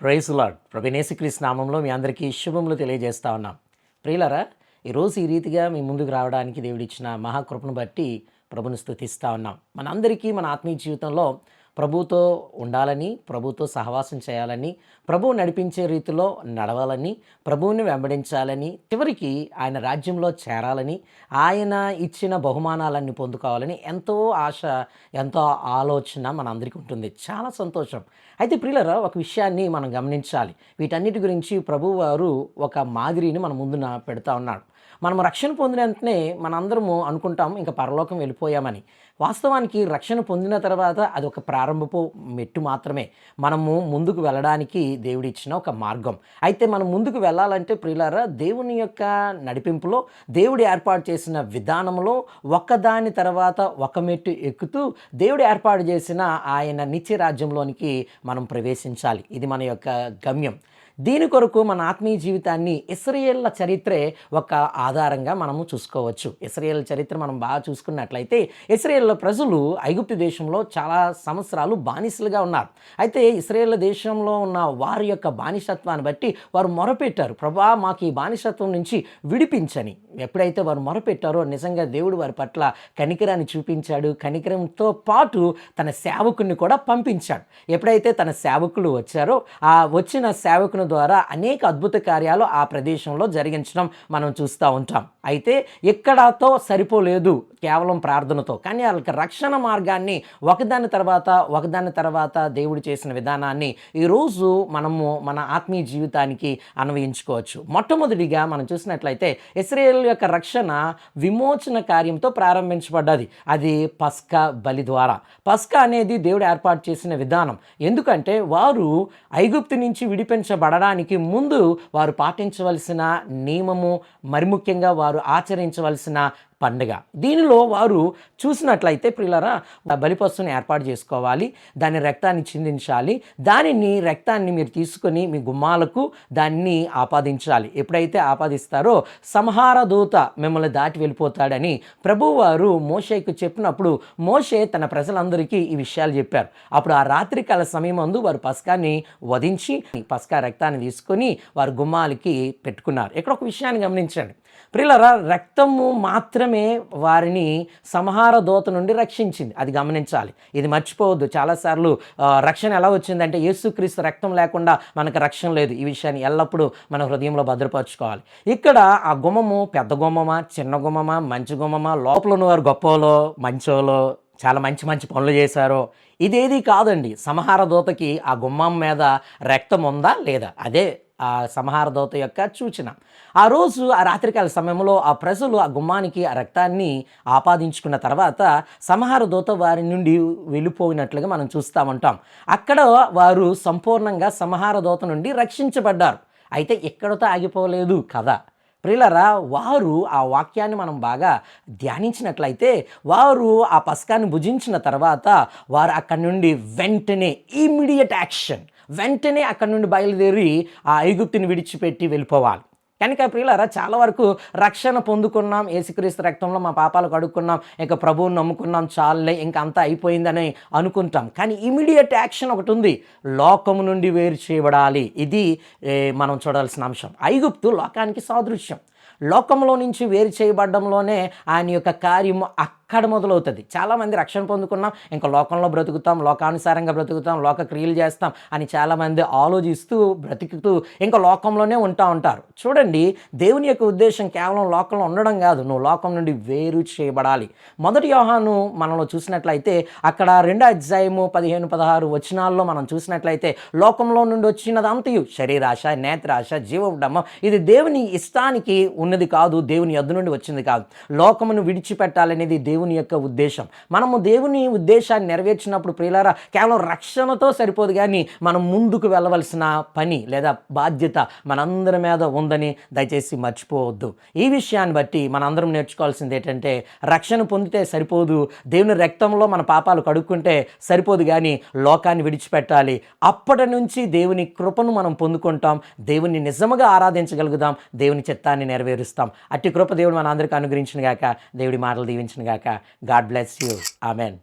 Praise lord. ప్రభు నామంలో మీ అందరికీ శుభములు తెలియజేస్తా ఉన్నాం. ప్రియులరా ఈరోజు ఈ రీతిగా మీ ముందుకు రావడానికి దేవుడిచ్చిన మహాకృపను బట్టి ప్రభుని స్థుతిస్తూ ఉన్నాం. మనందరికీ మన ఆత్మీయ జీవితంలో ప్రభుతో ఉండాలని ప్రభుతో సహవాసం చేయాలని ప్రభువు నడిపించే రీతిలో నడవాలని ప్రభువుని వెంబడించాలని చివరికి ఆయన రాజ్యంలో చేరాలని ఆయన ఇచ్చిన బహుమానాలన్నీ పొందుకోవాలని ఎంతో ఆశ ఎంతో ఆలోచన మనందరికీ ఉంటుంది. చాలా సంతోషం. అయితే ప్రియులరా ఒక విషయాన్ని మనం గమనించాలి. వీటన్నిటి గురించి ప్రభువు వారు ఒక మాదిరిని మన ముందున పెడతా ఉన్నాడు. మనం రక్షణ పొందిన వెంటనే మనందరము అనుకుంటాం ఇంకా పరలోకం వెళ్ళిపోయామని. వాస్తవానికి రక్షణ పొందిన తర్వాత అది ఒక ప్రారంభపు మెట్టు మాత్రమే. మనము ముందుకు వెళ్ళడానికి దేవుడిచ్చిన ఒక మార్గం. అయితే మనం ముందుకు వెళ్ళాలంటే ప్రియులారా దేవుని యొక్క నడిపింపులో దేవుడు ఏర్పాటు చేసిన విధానంలో ఒకదాని తర్వాత ఒక మెట్టు ఎక్కుతూ దేవుడు ఏర్పాటు చేసిన ఆయన నిత్య రాజ్యంలోనికి మనం ప్రవేశించాలి. ఇది మన యొక్క గమ్యం. దీని కొరకు మన ఆత్మీయ జీవితాన్ని ఇస్రయేళ్ళ చరిత్రే ఒక ఆధారంగా మనము చూసుకోవచ్చు. ఇస్రయేల్ చరిత్ర మనం బాగా చూసుకున్నట్లయితే ఇస్రాయేల్ ప్రజలు ఐగుప్తు దేశంలో చాలా సంవత్సరాలు బానిసలుగా ఉన్నారు. అయితే ఇస్రాయేల్ దేశంలో ఉన్న వారి యొక్క బానిసత్వాన్ని బట్టి వారు మొరపెట్టారు. ప్రభా మాకు ఈ బానిసత్వం నుంచి విడిపించని. ఎప్పుడైతే వారు మొరపెట్టారో నిజంగా దేవుడు వారి పట్ల కనికరాన్ని చూపించాడు. కనికరంతో పాటు తన సేవకుని కూడా పంపించాడు. ఎప్పుడైతే తన సేవకులు వచ్చారో ఆ వచ్చిన సేవకుని ద్వారా అనేక అద్భుత కార్యాలు ఆ ప్రదేశంలో జరిగించడం మనం చూస్తూ ఉంటాం. అయితే ఎక్కడతో సరిపోలేదు కేవలం ప్రార్థనతో. కానీ వాళ్ళకి రక్షణ మార్గాన్ని ఒకదాని తర్వాత ఒకదాని తర్వాత దేవుడు చేసిన విధానాన్ని ఈరోజు మనము మన ఆత్మీయ జీవితానికి అన్వయించుకోవచ్చు. మొట్టమొదటిగా మనం చూసినట్లయితే ఇస్రాయేల్ యొక్క రక్షణ విమోచన కార్యంతో ప్రారంభించబడ్డది. అది పస్కా బలి ద్వారా. పస్కా అనేది దేవుడు ఏర్పాటు చేసిన విధానం. ఎందుకంటే వారు ఐగుప్తు నుంచి పడడానికి ముందు వారు పాటించవలసిన నియమము మరి ముఖ్యంగా వారు ఆచరించవలసిన పండుగ. దీనిలో వారు చూసినట్లయితే ప్రియులరా బలిపస్తుని ఏర్పాటు చేసుకోవాలి దాని రక్తాన్ని చిందించాలి దానిని రక్తాన్ని మీరు తీసుకొని మీ గుమ్మాలకు దాన్ని ఆపాదించాలి. ఎప్పుడైతే ఆపాదిస్తారో సంహార దూత మిమ్మల్ని దాటి వెళ్ళిపోతాడని ప్రభువారు మోషేకు చెప్పినప్పుడు మోషే తన ప్రజలందరికీ ఈ విషయాలు చెప్పారు. అప్పుడు ఆ రాత్రికాల సమయం అందు వారు పస్కాన్ని వధించి పస్కా రక్తాన్ని తీసుకొని వారు గుమ్మాలకి పెట్టుకున్నారు. ఇక్కడ ఒక విషయాన్ని గమనించండి. ప్రిల్లరా రక్తము మాత్రమే వారిని సంహార దోత నుండి రక్షించింది. అది గమనించాలి. ఇది మర్చిపోవద్దు. చాలాసార్లు రక్షణ ఎలా వచ్చిందంటే యేసుక్రీస్తు రక్తం లేకుండా మనకు రక్షణ లేదు. ఈ విషయాన్ని ఎల్లప్పుడూ మన హృదయంలో భద్రపరచుకోవాలి. ఇక్కడ ఆ గుమ్మము పెద్ద గుమ్మమా చిన్న గుమ్మమా మంచి గుమ్మమా లోపల ఉన్నవారు గొప్పలో మంచోలో చాలా మంచి మంచి పనులు చేశారో ఇదేది కాదండి. సంహార దూతకి ఆ గుమ్మం మీద రక్తం ఉందా లేదా? అదే ఆ సంహార యొక్క సూచన. ఆ రోజు ఆ రాత్రికాల సమయంలో ఆ ప్రజలు ఆ గుమ్మానికి ఆ రక్తాన్ని ఆపాదించుకున్న తర్వాత సంహార వారి నుండి వెళ్ళిపోయినట్లుగా మనం చూస్తూ ఉంటాం అక్కడ వారు సంపూర్ణంగా సంహార నుండి రక్షించబడ్డారు. అయితే ఎక్కడతో ఆగిపోలేదు కదా ప్రియులరా వారు ఆ వాక్యాన్ని మనం బాగా ధ్యానించినట్లయితే వారు ఆ పస్కాన్ని భుజించిన తర్వాత వారు అక్కడి నుండి వెంటనే ఇమీడియట్ యాక్షన్ వెంటనే అక్కడి నుండి బయలుదేరి ఆ ఐగుప్తిని విడిచిపెట్టి వెళ్ళిపోవాలి. కనుక ప్రియులారా చాలా వరకు రక్షణ పొందుకున్నాం ఏసుక్రీస్తు రక్తంలో మా పాపాలు కడుక్కున్నాం ఇంకా ప్రభువుని నమ్ముకున్నాం చాలే ఇంకా అంతా అయిపోయిందని అనుకుంటాం. కానీ ఇమీడియట్ యాక్షన్ ఒకటి ఉంది లోకము నుండి వేరు చేయబడాలి. ఇది మనం చూడాల్సిన అంశం. ఐగుప్తు లోకానికి సాదృశ్యం. లోకంలో నుంచి వేరు చేయబడడంలోనే ఆయన యొక్క కార్యము అక్కడ మొదలవుతుంది చాలామంది రక్షణ పొందుకున్నాం ఇంకా లోకంలో బ్రతుకుతాం లోకానుసారంగా బ్రతుకుతాం లోక క్రియలు చేస్తాం అని చాలామంది ఆలోచిస్తూ బ్రతుకుతూ ఇంకా లోకంలోనే ఉంటా ఉంటారు. చూడండి దేవుని యొక్క ఉద్దేశం కేవలం లోకంలో ఉండడం కాదు నువ్వు లోకం నుండి వేరు చేయబడాలి. మొదటి యోహాను మనలో చూసినట్లయితే అక్కడ రెండో అధ్యాయము పదిహేను పదహారు వచనాల్లో మనం చూసినట్లయితే లోకంలో నుండి వచ్చినదంతయు శరీరాశ నేత్రాశ జీవడమ్మ ఇది దేవుని ఇష్టానికి ఉన్నది కాదు దేవుని ఎద్దు నుండి వచ్చింది కాదు. లోకమును విడిచిపెట్టాలనేది దేవుని యొక్క ఉద్దేశం. మనము దేవుని ఉద్దేశాన్ని నెరవేర్చినప్పుడు ప్రియులారా కేవలం రక్షణతో సరిపోదు కానీ మనం ముందుకు వెళ్ళవలసిన పని లేదా బాధ్యత మనందరి మీద ఉందని దయచేసి మర్చిపోవద్దు. ఈ విషయాన్ని బట్టి మనందరం నేర్చుకోవాల్సింది ఏంటంటే రక్షణ పొందితే సరిపోదు దేవుని రక్తంలో మన పాపాలు కడుక్కుంటే సరిపోదు కానీ లోకాన్ని విడిచిపెట్టాలి. అప్పటి నుంచి దేవుని కృపను మనం పొందుకుంటాం దేవుని నిజముగా ఆరాధించగలుగుదాం దేవుని చిత్తాన్ని నెరవేరుస్తాం. అట్టి కృప దేవుడు మన అందరికీ అనుగ్రహించిన గాక దేవుడి మాటలు దీవించిన గాక America. God bless you. Amen.